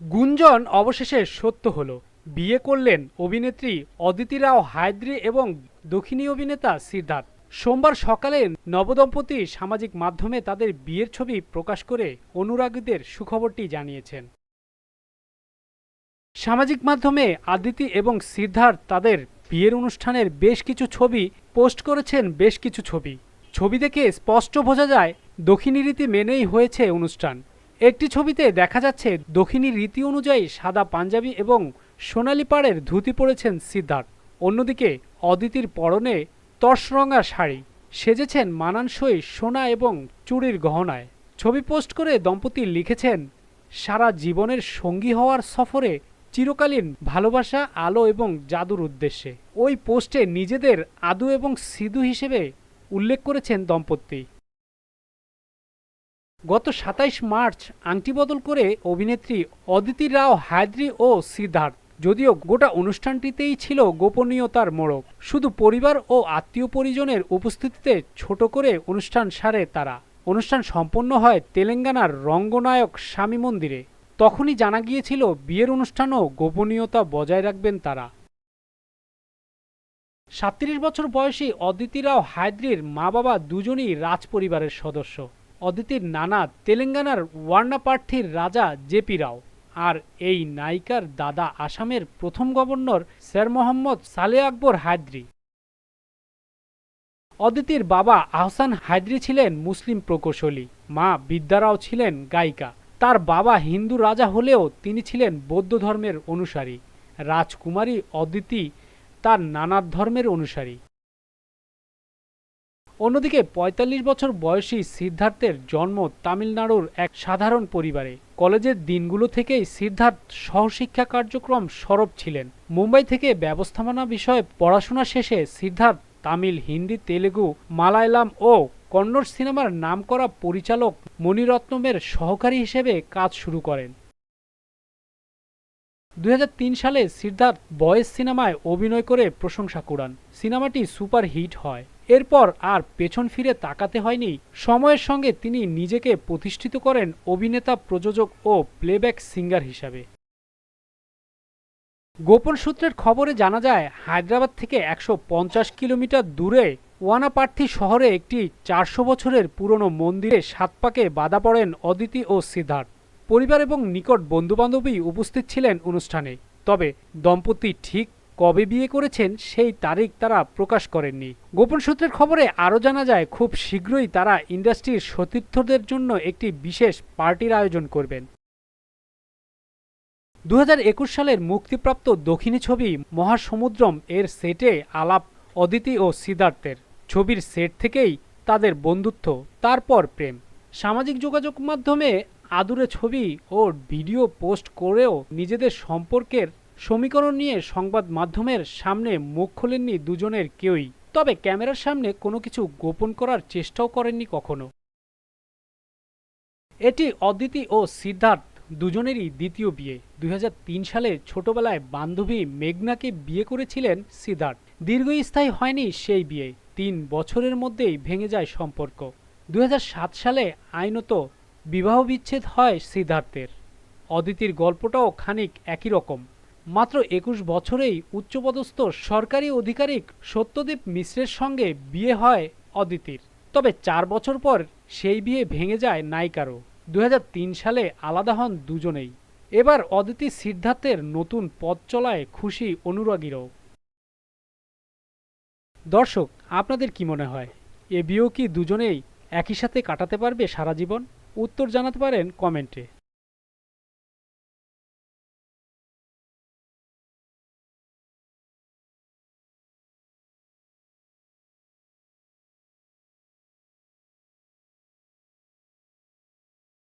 গুঞ্জন অবশেষে সত্য হলো। বিয়ে করলেন অভিনেত্রী অদিতি রাও হায়দ্রি এবং দক্ষিণী অভিনেতা সিদ্ধার্থ। সোমবার সকালে নবদম্পতি সামাজিক মাধ্যমে তাদের বিয়ের ছবি প্রকাশ করে অনুরাগীদের সুখবরটি জানিয়েছেন। সামাজিক মাধ্যমে আদিতি এবং সিদ্ধার্থ তাদের বিয়ের অনুষ্ঠানের বেশ কিছু ছবি পোস্ট করেছেন বেশ কিছু ছবি। ছবি দেখে স্পষ্ট বোঝা যায়, দক্ষিণী রীতি মেনেই হয়েছে অনুষ্ঠান। একটি ছবিতে দেখা যাচ্ছে, দক্ষিণী রীতি অনুযায়ী সাদা পাঞ্জাবি এবং সোনালি পাড়ের ধুতি পরেছেন সিদ্ধার্থ। অন্যদিকে, অদিতির পরনে তসরঙা শাড়ি। সেজেছেন মানানসই সোনা এবং চুড়ির গহনায়। ছবি পোস্ট করে দম্পতি লিখেছেন, সারা জীবনের সঙ্গী হওয়ার সফরে চিরকালীন ভালোবাসা, আলো এবং জাদুর উদ্দেশ্যে। ওই পোস্টে নিজেদের আদু এবং সিধু হিসেবে উল্লেখ করেছেন দম্পতি। গত সাতাইশ মার্চ আংটি বদল করে অভিনেত্রী অদিতি রাও, হায়দ্রি ও সিদ্ধার্থ। যদিও গোটা অনুষ্ঠানটিতেই ছিল গোপনীয়তার মোড়ক। শুধু পরিবার ও আত্মীয় পরিজনের উপস্থিতিতে ছোট করে অনুষ্ঠান সারে তারা। অনুষ্ঠান সম্পন্ন হয় তেলেঙ্গানার রঙ্গনায়ক স্বামী মন্দিরে। তখনই জানা গিয়েছিল বিয়ের অনুষ্ঠানও গোপনীয়তা বজায় রাখবেন তারা। সাত্রিশ বছর বয়সী অদিতি রাও, হায়দ্রির মা বাবা দুজনই রাজ পরিবারের সদস্য। অদিতির নানা তেলেঙ্গানার ওয়ার্নাপার্থীর রাজা জেপি রাও আর এই নায়িকার দাদা আসামের প্রথম গভর্নর স্যার মোহাম্মদ সালে আকবর হায়দ্রি। অদিতির বাবা আহসান হায়দ্রি ছিলেন মুসলিম প্রকৌশলী, মা বিদ্যারাও ছিলেন গায়িকা। তার বাবা হিন্দু রাজা হলেও তিনি ছিলেন বৌদ্ধ ধর্মের অনুসারী। রাজকুমারী অদিতি তার নানা ধর্মের অনুসারী। অন্যদিকে ৪৫ বছর বয়সী সিদ্ধার্থের জন্ম তামিলনাড়ুর এক সাধারণ পরিবারে। কলেজের দিনগুলো থেকেই সিদ্ধার্থ সহশিক্ষা কার্যক্রম সরব ছিলেন। মুম্বাই থেকে ব্যবস্থাপনা বিষয়ে পড়াশোনা শেষে সিদ্ধার্থ তামিল, হিন্দি, তেলেগু, মালায়ালাম ও কন্নড় সিনেমার নামকরা পরিচালক মণিরত্নমের সহকারী হিসেবে কাজ শুরু করেন। দু হাজার তিন সালে সিদ্ধার্থ বয়েস সিনেমায় অভিনয় করে প্রশংসা কুড়ান। সিনেমাটি সুপার হিট হয়। এরপর আর পেছন ফিরে তাকাতে হয়নি। সময়ের সঙ্গে তিনি নিজেকে প্রতিষ্ঠিত করেন অভিনেতা, প্রযোজক ও প্লেব্যাক সিঙ্গার হিসাবে। গোপন সূত্রের খবরে জানা যায়, হায়দ্রাবাদ থেকে একশো পঞ্চাশ কিলোমিটার দূরে ওয়ানাপার্থী শহরে একটি চারশো বছরের পুরনো মন্দিরে সাত পাকে বাধা পড়েন অদিতি ও সিদ্ধার্থ। পরিবার এবং নিকট বন্ধুবান্ধবী উপস্থিত ছিলেন অনুষ্ঠানে। তবে দম্পতি ঠিক কবে বিয়ে করেছেন সেই তারিখ তারা প্রকাশ করেননি। গোপন সূত্রের খবরে আরও জানা যায়, খুব শীঘ্রই তারা ইন্ডাস্ট্রির সতীর্থদের জন্য একটি বিশেষ পার্টির আয়োজন করবেন। দু হাজার একুশ সালের মুক্তিপ্রাপ্ত দক্ষিণী ছবি মহাসমুদ্রম এর সেটে আলাপ অদিতি ও সিদ্ধার্থের। ছবির সেট থেকেই তাদের বন্ধুত্ব, তারপর প্রেম। সামাজিক যোগাযোগ মাধ্যমে আদুরে ছবি ও ভিডিও পোস্ট করেও নিজেদের সম্পর্কের সমীকরণ নিয়ে সংবাদ মাধ্যমের সামনে মুখ খোলেননি দুজনের কেউই। তবে ক্যামেরার সামনে কোনো কিছু গোপন করার চেষ্টাও করেননি কখনো। এটি অদিতি ও সিদ্ধার্থ দুজনেরই দ্বিতীয় বিয়ে। দুই হাজার তিন সালে ছোটবেলায় বান্ধবী মেঘনাকে বিয়ে করেছিলেন সিদ্ধার্থ। দীর্ঘস্থায়ী হয়নি সেই বিয়ে। তিন বছরের মধ্যেই ভেঙে যায় সম্পর্ক। দু হাজার সাত সালে আইনত বিবাহ বিচ্ছেদ হয় সিদ্ধার্থের। অদিতির গল্পটাও খানিক একই রকম। মাত্র একুশ বছরেই উচ্চপদস্থ সরকারি আধিকারিক সত্যদীপ মিশ্রের সঙ্গে বিয়ে হয় অদিতির। তবে চার বছর পর সেই বিয়ে ভেঙে যায় নায়িকারও। দু সালে আলাদা হন দুজনেই। এবার অদিতি সিদ্ধার্থের নতুন পথ চলায় খুশি অনুরাগীরাও। দর্শক, আপনাদের কি মনে হয়? এ বিয়েও কি দুজনেই একই সাথে কাটাতে পারবে সারা জীবন? উত্তর জানাতে পারেন কমেন্টে।